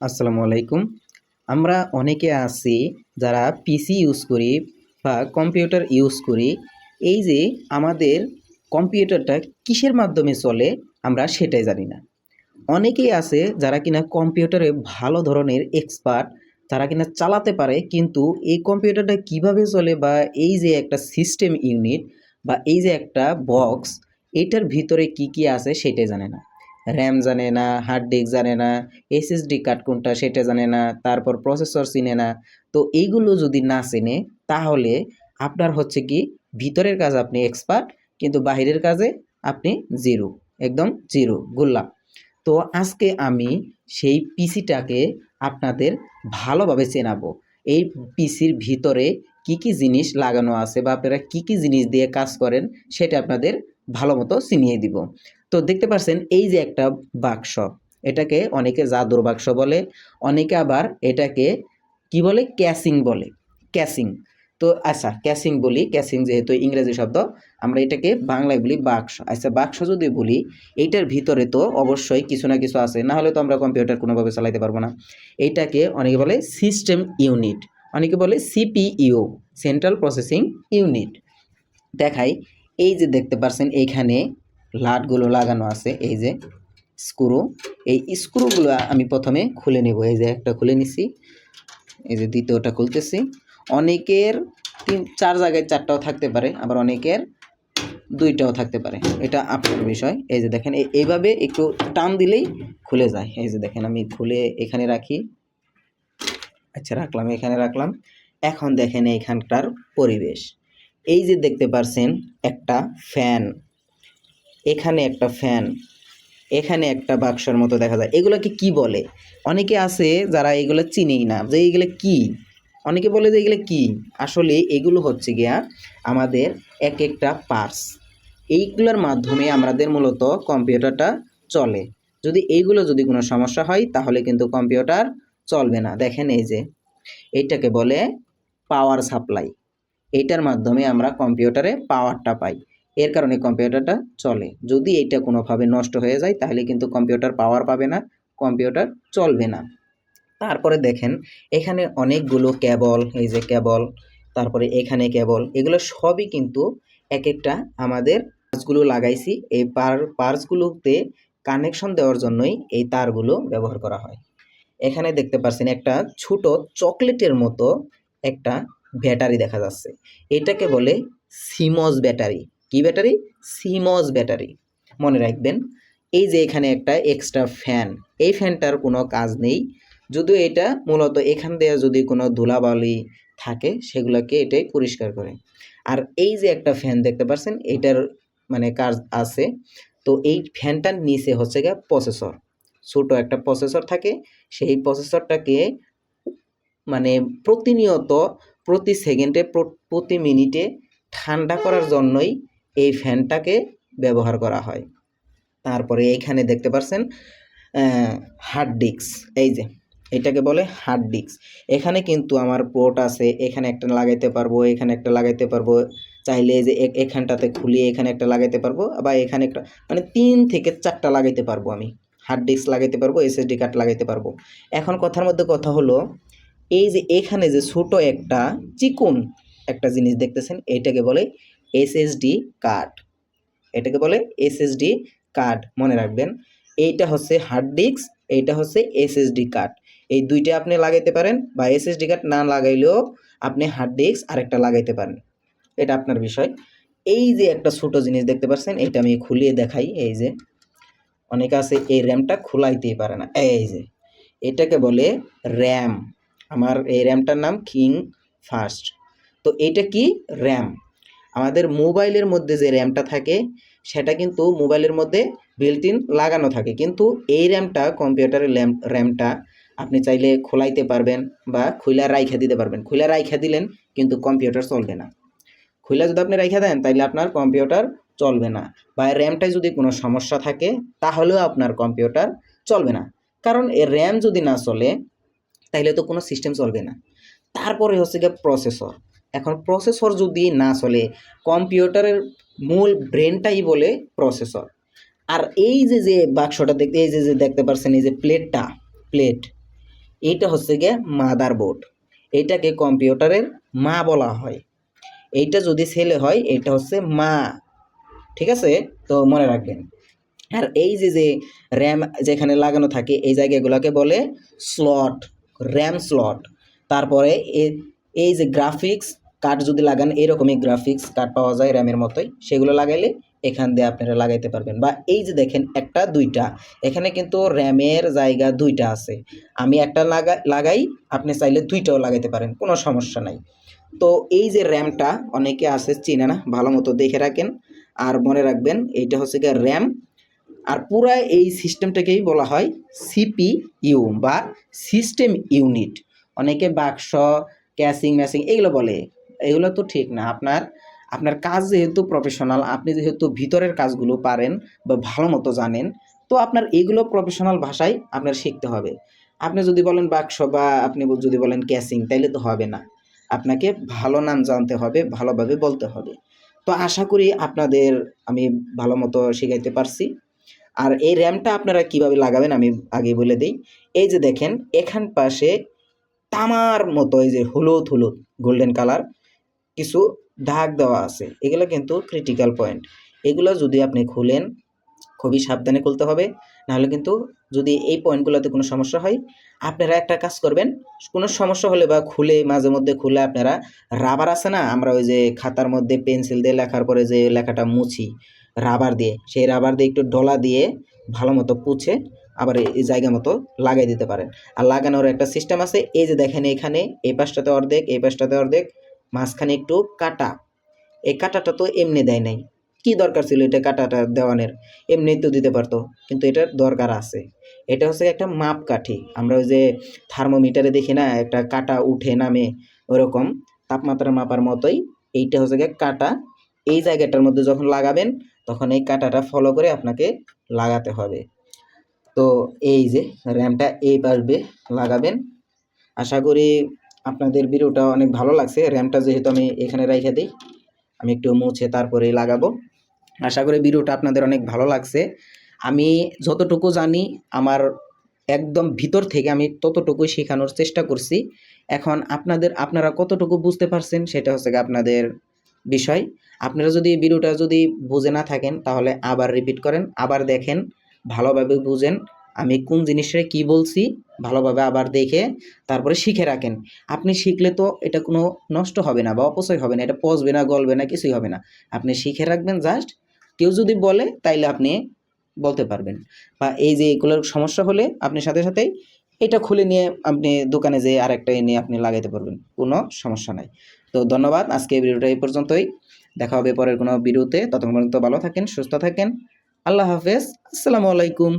আসসালামু আলাইকুম। আমরা অনেকে আছি যারা পিসি ইউজ করি বা কম্পিউটার ইউজ করি। এই যে আমাদের কম্পিউটারটা কিসের মাধ্যমে চলে আমরা সেটাই জানি না। অনেকেই আছে যারা কিনা কম্পিউটারে ভালো ধরনের এক্সপার্ট তারা কিনা চালাতে পারে, কিন্তু এই কম্পিউটারটা কীভাবে চলে বা এই যে একটা সিস্টেম ইউনিট বা এই যে একটা বক্স এটার ভিতরে কি কি আছে সেটাই জানে না। র্যাম জানে না, হার্ড ডিস্ক জানে না, এসএসডি কার্ড কোনটা সেটা জানে না, তারপর প্রসেসর চিনে না। তো এইগুলো যদি না চেনে, তাহলে আপনার হচ্ছে কি, ভিতরের কাজ আপনি এক্সপার্ট, কিন্তু বাহিরের কাজে আপনি জিরো, একদম জিরো, গোল্লা। তো আজকে আমি সেই পিসিটাকে আপনাদের ভালোভাবে চেনাবো। এই পিসির ভিতরে কি কি জিনিস লাগানো আছে বা আপনারা কি কি জিনিস দিয়ে কাজ করেন সেটা আপনাদের ভালো মতো চিনিয়ে দিব। তো দেখতে পাচ্ছেন এই যে একটা বাক্স, এটাকে অনেকে জাদুর বাক্স বলে, অনেকে আবার এটাকে কি বলে? ক্যাসিং বলে ক্যাসিং তো আচ্ছা ক্যাসিং বলি ক্যাসিং যেহেতু ইংরেজি শব্দ, আমরা এটাকে বাংলায় বলি বাক্স। আচ্ছা বাক্স যদি বলি এইটার ভিতরে তো অবশ্যই কিছু না কিছু আছে, না হলে তো আমরা কম্পিউটার কোনোভাবে চালাতে পারব না। এইটাকে অনেকে বলে সিস্টেম ইউনিট অনেকে বলে সিপিইউ সেন্ট্রাল প্রসেসিং ইউনিট দেখাই, এই যে দেখতে পাচ্ছেন এইখানে লাটগুলো লাগানো আছে, এই যে স্ক্রু। এই স্ক্রুগুলো আমি প্রথমে খুলে নেব, এই যে একটা খুলে নিছি। এই যে দ্বিতীয়টা খুলতেছি। অনেকের তিন, চার জায়গায় চারটাও থাকতে পারে, আবার অনেকের দুইটাও থাকতে পারে। এটা আপনার বিষয়। এই যে দেখেন এই- এইভাবে একটু টান দিলেই খুলে যায়। এই যে দেখেন, আমি খুলে এখানে রাখি। আচ্ছা রাখলাম, এখানে রাখলাম। এখন দেখেন এইখানকার পরিবেশ। এই যে দেখতে পারছেন একটা ফ্যান, এখানে একটা ফ্যান, এখানে একটা বাক্সর মতো দেখা যায়। এগুলোকে কি বলে? অনেকে আছে যারা এগুলো চিনেই না যে এইগুলো কি? অনেকে বলে যে এগুলো কি? আসলে এগুলো হচ্ছে গিয়া আমাদের এক একটা পার্স এইগুলোর মাধ্যমে আমাদের মূলত কম্পিউটারটা চলে। যদি এইগুলো যদি কোনো সমস্যা হয় তাহলে কিন্তু কম্পিউটার চলবে না। দেখেন এই যে, এইটাকে বলে পাওয়ার সাপ্লাই এইটার মাধ্যমে আমরা কম্পিউটারে পাওয়ারটা পাই। এর কারণে কম্পিউটারটা চলে। যদি এটা কোনোভাবে নষ্ট হয়ে যায়, তাহলে কিন্তু কম্পিউটার পাওয়ার পাবে না, কম্পিউটার চলবে না। তারপরে দেখেন, এখানে অনেকগুলো কেবল এই যে কেবল তারপরে এখানে কেবল এগুলো সবই কিন্তু এক একটা আমাদের পার্সগুলো লাগাইছি। এই পার পার্সগুলোতে কানেকশন দেওয়ার জন্যই এই তারগুলো ব্যবহার করা হয়। এখানে দেখতে পাচ্ছেন একটা ছোট চকলেটের মতো একটা ব্যাটারি দেখা যাচ্ছে। এটাকে বলে সিমস ব্যাটারি। কি ব্যাটারি? Seems battery. মনে রাখবেন, এই যে এখানে একটা এক্সট্রা ফ্যান, এই ফ্যানটার কোনো কাজ নেই। যদিও এটা মূলত এখান দিয়ে যদি কোনো ধুলাবালি থাকে, সেগুলোকে এটাই পরিষ্কার করে। আর এই যে একটা ফ্যান দেখতে পাচ্ছেন এটার মানে কাজ আছে। তো এই ফ্যানটার নিচে হচ্ছে গিয়ে প্রসেসর। ছোটো একটা প্রসেসর থাকে, সেই প্রসেসরটাকে মানে প্রতিনিয়ত প্রতি সেকেন্ডে প্রতি মিনিটে ঠান্ডা করার জন্যই এই ফ্যানটাকে ব্যবহার করা হয়। তারপরে এইখানে দেখতে পাচ্ছেন হার্ড ডিস্ক এই যে, এটাকে বলে হার্ড ডিস্ক এখানে কিন্তু আমার পোর্ট আছে, এখানে একটা লাগাইতে পারব, এখানে একটা লাগাইতে পারব, চাইলে যে এখানটাতে খুলিয়ে এখানে একটা লাগাইতে পারব, বা এখানে একটা মানে তিন থেকে চারটা লাগাইতে পারব আমি। হার্ড ডিস্ক লাগাইতে পারব এসএসডি কার্ড লাগাইতে পারব। এখন কথার মধ্যে কথা হলো, এই যে এখানে যে ছোট একটা চিকুন একটা জিনিস দেখতেছেন, এটাকে বলে এসএসডি কার্ড এটাকে বলে এসএসডি কার্ড মনে রাখবেন। এইটা হচ্ছে হার্ড ডিস্ক এইটা হচ্ছে এসএসডি কার্ড এই দুইটা আপনি লাগাইতে পারেন বা এসএসডি কার্ড না লাগাইলেও আপনি হার্ড ডিস্ক আরেকটা লাগাইতে পারেন। এটা আপনার বিষয়। এই যে একটা ছোট জিনিস দেখতে পাচ্ছেন, এটা আমি খুলিয়ে দেখাই, এই যে। অনেকে আছে, এই র্যামটা খোলাইতেই পারে না। এই যে, এটাকে বলে র্যাম আমার এই র্যামটার নাম কিং ফার্স্ট তো এটা কি? র্যাম আমাদের মোবাইলের মধ্যে যে র্যামটা থাকে, সেটা কিন্তু মোবাইলের মধ্যে বিল্ট ইন লাগানো থাকে। কিন্তু এই র্যামটা কম্পিউটারের র্যাম র্যামটা আপনি চাইলে খোলাইতে পারবেন বা খুইলা রাইখা দিতে পারবেন। খুইলা রাইখা দিলেন কিন্তু কম্পিউটার চলবে না। খুইলা যদি আপনি রাইখা দেন, তাইলে আপনার কম্পিউটার চলবে না বা র্যামটায় যদি কোনো সমস্যা থাকে, তাহলেও আপনার কম্পিউটার চলবে না। কারণ এর র্যাম যদি না চলে তাহলে তো কোনো সিস্টেম চলবে না। তারপরে হচ্ছে গিয়ে প্রসেসর এখন প্রসেসর যদি না চলে, কম্পিউটারের মূল ব্রেনটাই বলে প্রসেসর আর এই যে যে বাক্সটা দেখতে এই যে যে দেখতে পাচ্ছেন এই যে প্লেটটা প্লেট এইটা হচ্ছে গিয়ে মাদার বোর্ড এইটাকে কম্পিউটারের মা বলা হয়। এইটা যদি ছেলে হয় এটা হচ্ছে মা। ঠিক আছে? তো মনে রাখবেন। আর এই যে যে র্যাম যেখানে লাগানো থাকে, এই জায়গাগুলোকে বলে স্লট র্যাম স্লট তারপরে এই যে গ্রাফিক্স কার্ড যদি লাগান, এরকমই গ্রাফিক্স কার্ড পাওয়া যায় র্যামের মতোই। সেগুলো লাগাইলে এখান দিয়ে আপনারা লাগাইতে পারবেন। বা এই যে দেখেন, একটা, দুইটা। এখানে কিন্তু র্যামের জায়গা দুইটা আছে। আমি একটা লাগা, লাগাই, আপনি চাইলে দুইটাও লাগাইতে পারেন, কোনো সমস্যা নাই। তো এই যে র্যামটা অনেকে আছে, চিনে না, ভালো মতো দেখে রাখেন। আর মনে রাখবেন এইটা হচ্ছে গিয়ে র্যাম। আর পুরা এই সিস্টেমটাকেই বলা হয় সিপিইউ বা সিস্টেম ইউনিট। অনেকে বাক্স ক্যাসিং ম্যাসিং এগুলো বলে। এগুলো তো ঠিক না। আপনার আপনার কাজ যেহেতু প্রফেশনাল আপনি যেহেতু ভিতরের কাজগুলো পারেন বা ভালো মতো জানেন, তো আপনার এইগুলো প্রফেশনাল ভাষায় আপনার শিখতে হবে। আপনি যদি বলেন বাক্স বা আপনি যদি বলেন ক্যাসিং তাইলে তো হবে না। আপনাকে ভালো নাম জানতে হবে, ভালোভাবে বলতে হবে। তো আশা করি আপনাদের আমি ভালো মতো শেখাইতে পারছি। আর এই র্যামটা আপনারা কীভাবে লাগাবেন আমি আগে বলে দিই। এই যে দেখেন, এখান পাশে তামার মতো এই যে হলুদ হলুদ গোল্ডেন কালার কিছু দাগ দেওয়া আছে। এগুলো কিন্তু ক্রিটিক্যাল পয়েন্ট এগুলো যদি আপনি খুলেন, খুবই সাবধানে খুলতে হবে। নাহলে কিন্তু যদি এই পয়েন্টগুলোতে কোনো সমস্যা হয়, আপনারা একটা কাজ করবেন। কোনো সমস্যা হলে বা খুলে মাঝে মধ্যে খুলে আপনারা রাবার আছে না, আমরা ওই যে খাতার মধ্যে পেন্সিল দিয়ে লেখার পরে যে লেখাটা মুছি রাবার দিয়ে, সেই রাবার দিয়ে একটু ডলা দিয়ে ভালো মতো পুছে আবার এই- জায়গা মতো লাগাই দিতে পারেন। আর লাগানোর একটা সিস্টেম আছে, এই যে দেখেন এখানে, এই পাশটাতে অর্ধেক, এই পাশটাতে অর্ধেক, মাঝখানে একটু কাটা। এই কাটাটা তো এমনি দেয় নাই। কি দরকার ছিল এটা কাটাটা দেওয়ানের? এমনি তো দিতে পারতো, কিন্তু এটার দরকার আছে। এটা হচ্ছে একটা মাপ কাঠি আমরা ওই যে থার্মোমিটারে দেখি না, একটা কাটা উঠে নামে ওরকম তাপমাত্রা মাপার মতোই, এইটা হচ্ছে কাটা। এই জায়গাটার মধ্যে যখন লাগাবেন, তখন এই কাটাটা ফলো করে আপনাকে লাগাতে হবে। তো এই যে র্যামটা এই পাশবে লাগাবেন। আশা করি আপনাদের ভিডিওটা অনেক ভালো লাগছে। র্যামটা যেহেতু আমি এখানে রেখে দিই, আমি একটু মুছে তারপরে লাগাবো। আশা করি ভিডিওটা আপনাদের অনেক ভালো লাগছে। আমি যতটুকু জানি, আমার একদম ভিতর থেকে আমি ততটুকুই শেখানোর চেষ্টা করছি। এখন আপনাদের, আপনারা কতটুকু বুঝতে পারছেন সেটা হচ্ছে আপনাদের বিষয়। আপনারা যদি ভিডিওটা যদি বুঝে না থাকেন, তাহলে আবার রিপিট করেন, আবার দেখেন, ভালোভাবে বুঝেন, আমি কোন জিনিসটা কি বলছি, ভালোভাবে আবার দেখে তারপরে শিখে রাখেন। আপনি শিখলে তো এটা কোনো নষ্ট হবে না বা অপচয় হবে না, এটা পচবে না, গলবে না, কিছুই হবে না। আপনি শিখে রাখবেন জাস্ট কেউ যদি বলে, তাইলে আপনি বলতে পারবেন। বা এই যে এগুলোর সমস্যা হলে আপনি সাথে সাথেই এটা খুলে নিয়ে আপনি দোকানে যেয়ে আরেকটা নিয়ে আপনি লাগাইতে পারবেন। কোনো সমস্যা নাই। তো ধন্যবাদ। আজকে এই ভিডিওটা এই পর্যন্তই। দেখা হবে পরের কোনো ভিডিওতে। ততক্ষণ পর্যন্ত ভালো থাকেন, সুস্থ থাকেন। আল্লাহ হাফেজ। আসসালামু আলাইকুম।